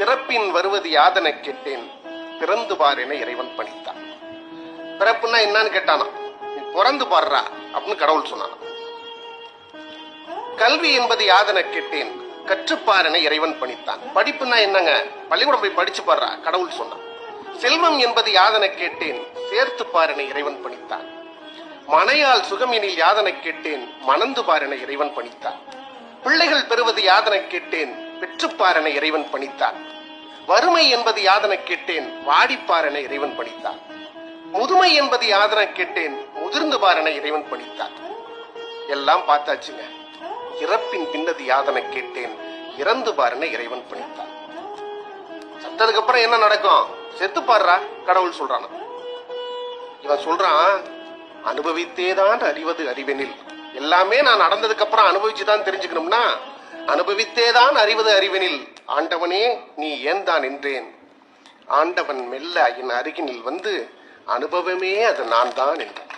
பிறப்பின் வருவது யாதன கேட்டேன். பிறந்து பார் என இறைவன் பணித்தான். பிறப்புன்னா என்னன்னு கேட்டானா? நீ பிறந்து பாடுறா அப்படின்னு கடவுள் சொன்னான். கல்வி என்பது யாதன கேட்டேன். கற்றுப்பார் என இறைவன் பணித்தான். படிப்புன்னா என்னங்க? பள்ளிக்கூடம் போய் படிச்சு பாடுறா கடவுள் சொன்னான். செல்வம் என்பது யாதன கேட்டேன். சேர்த்து பார் என இறைவன் பணித்தான். மனையால் சுகமெனில் யாதனை கேட்டேன். மணந்து பார் என இறைவன் பணித்தான். பிள்ளைகள் பெறுவது யாதனை கேட்டேன். பெற்றுப்பார் இறைவன் பணித்தான். வறுமை என்பது யாதன கேட்டேன் வாடிப்பாரனை இறைவன் பணித்தான். முதுமை என்பது யாதன கேட்டேன் முதிர்ந்து பாரனை இறைவன் பணித்தான். எல்லாம் பார்த்தாச்சுங்க. இறப்பின் பின்னது யாதனை கேட்டேன் இறந்து பாருன்னு இறைவன் பணித்தான். சத்ததுக்கு அப்புறம் என்ன நடக்கும்? செத்து பாடுறா கடவுள் சொல்றான். இவன் சொல்றான் அனுபவித்தேதான் அறிவது அறிவெனில். எல்லாமே நான் நடந்ததுக்கு அப்புறம் அனுபவிச்சு தான் தெரிஞ்சுக்கணும்னா அனுபவித்தேதான் அறிவது அறிவினில் ஆண்டவனே நீ ஏன் தான் என்றேன் ஆண்டவன் மெல்ல என் அருகினில் வந்து அனுபவமே அது நான் தான் என்றான்